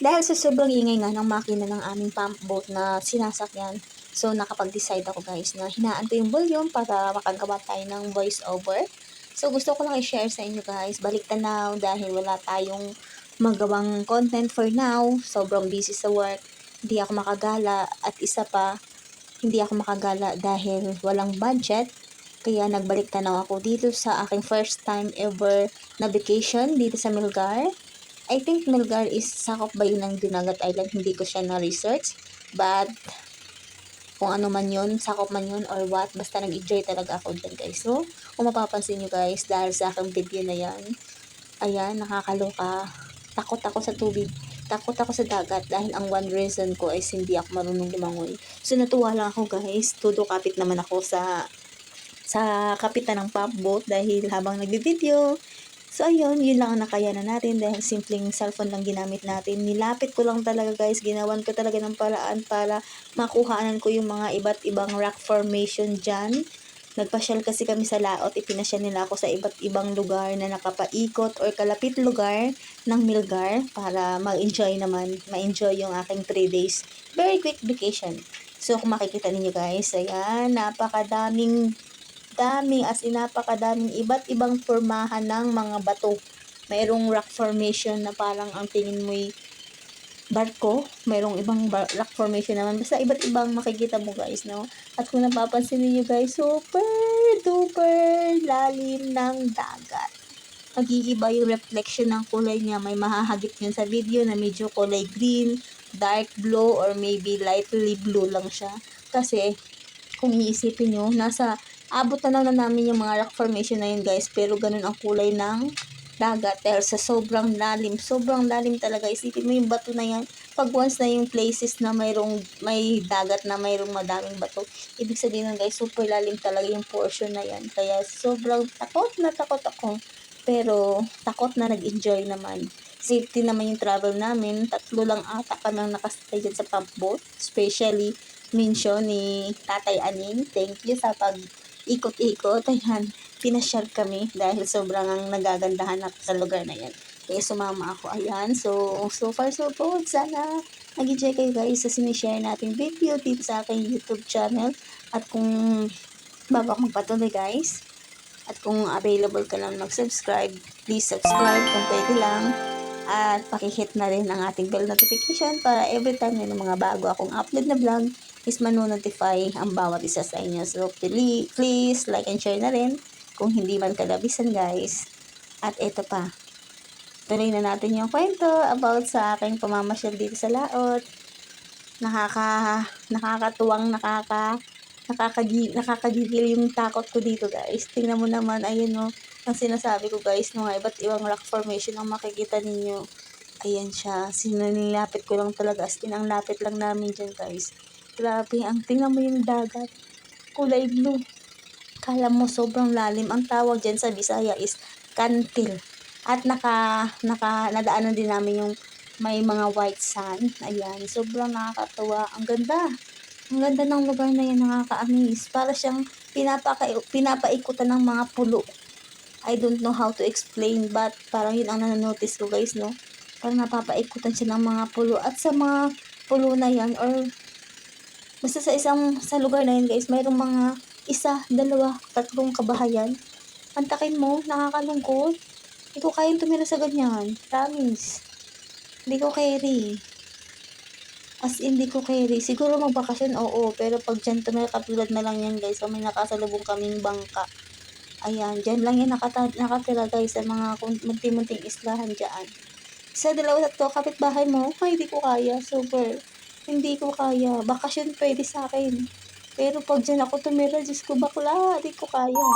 dahil sa sobrang ingay nga ng makina ng aming pump boat na sinasakyan, so nakapag-decide ako guys na hinaan ko yung volume para makagawa tayo ng voice over. So gusto ko lang i-share sa inyo guys, balik tanaw dahil wala tayong magawang content for now. Sobrang busy sa work, hindi ako makagala at isa pa, hindi ako makagala dahil walang budget. Kaya nagbalik tanaw ako dito sa aking first time ever na vacation dito sa Milgar. I think Milgar is sakop ba yun ng Dinagat Island? Hindi ko siya na-research. But, kung ano man yun, sakop man yun or what, basta nag-enjoy talaga ako dyan guys. So, kung mapapansin nyo guys, dahil sa aking video na yan, ayan, nakakaloka. Takot ako sa tubig. Takot ako sa dagat dahil ang one reason ko is hindi ako marunong lumangoy. So, natuwa lang ako guys. Todo kapit naman ako sa sa kapitan ng pop boat dahil habang nagbi-video, So, ayun, yun lang ang nakayanan natin dahil simpleng cellphone lang ginamit natin. Nilapit ko lang talaga guys, ginawan ko talaga ng paraan para makuhaanan ko yung mga iba't ibang rock formation dyan. Nagpasyal kasi kami sa laot, ipinasyal nila ako sa iba't ibang lugar na nakapaikot or kalapit lugar ng Milgar para mag-enjoy naman, ma-enjoy yung aking 3 days. Very quick vacation. So, kung makikita ninyo guys, ayan, napakadaming dami as in napakadaming iba't ibang formahan ng mga bato. Mayroong rock formation na parang ang tingin mo'y barko. Mayroong ibang bar- rock formation naman. Basta iba't ibang makikita mo guys, no? At kung napapansin niyo guys, super duper lalim ng dagat. Nag-iiba yung reflection ng kulay niya. May mahahagip yun sa video na medyo kulay green, dark blue, or maybe lightly blue lang siya. Kasi, kung iisipin nyo, nasa abot na lang na namin yung mga rock formation na yun guys. Pero ganun ang kulay ng dagat. Dahil sa sobrang lalim sobrang lalim talaga. Isipin mo yung bato na yan. Pag once na yung places na mayroong may dagat na mayroong madaming bato ibig sabihin nun guys super lalim talaga yung portion na yan. Kaya sobrang takot na takot ako. Pero takot na nag-enjoy naman. Safety naman yung travel namin. Tatlo lang ata kami ang nakastay dyan sa pump boat. Especially mention ni Tatay Aning thank you sa pag ikot-ikot, ayan, pinasyal kami dahil sobrang ang nagagandahan ako sa lugar na yan. Kaya sumama ako, ayan. So, so far so good. Sana nag-enjoy kayo guys sa sinishare natin video dito sa aking YouTube channel. At kung bago ako magpatuloy guys, at kung available ka lang mag-subscribe, please subscribe kung pwede lang. At pakihit na rin ang ating bell notification para every time may mga bago akong upload na vlog, is manonotify ang bawat isa sa inyo. So, please, like and share na rin kung hindi man kalabisan guys. At ito pa, tuloy na natin yung kwento about sa aking pamamasyal dito sa laot. Nakaka, nakakatuwang, nakaka, nakakagi, nakakagigil yung takot ko dito guys. Tingnan mo naman, ayun no, ang sinasabi ko guys, no, iba't ibang rock formation ang makikita ninyo. Ayan siya, sinanilapit ko lang talaga, as in, ang lapit lang namin dyan guys Grabe, ang tingnan mo yung dagat. Kulay blue. Kala mo sobrang lalim. Ang tawag dyan sa Bisaya is kantil. At naka, naka, nadaanan din namin yung may mga white sand. Ayan, sobrang nakakatawa. Ang ganda. Ang ganda ng lugar na yan, nakaka-amaze. Para siyang pinapaka, pinapaikutan ng mga pulo. I don't know how to explain, but parang yun ang nanonotice ko guys, no? Parang napapaikutan siya ng mga pulo. At sa mga pulo na yan, or Basta sa isang, sa lugar na yun guys, mayroong mga isa, dalawa, tatlong kabahayan. Antakin mo, nakakalungkot. Hindi ko kayang tumira sa ganyan. Promise. Hindi ko carry. As in, hindi ko carry. Siguro magbakasyon, oo. Pero pag dyan tumira, katulad na lang yan guys. So, may nakasalubong kaming bangka. Ayan, dyan lang yan nakata- nakatira guys sa mga munting-munting islahan dyan. Sa dalawa tatlo, kapitbahay mo, ay, hindi ko kaya. Super. Hindi ko kaya. Bakasyon pwede sa akin. Pero pag dyan ako tumira, Diyos ko bakla, hindi ko kaya.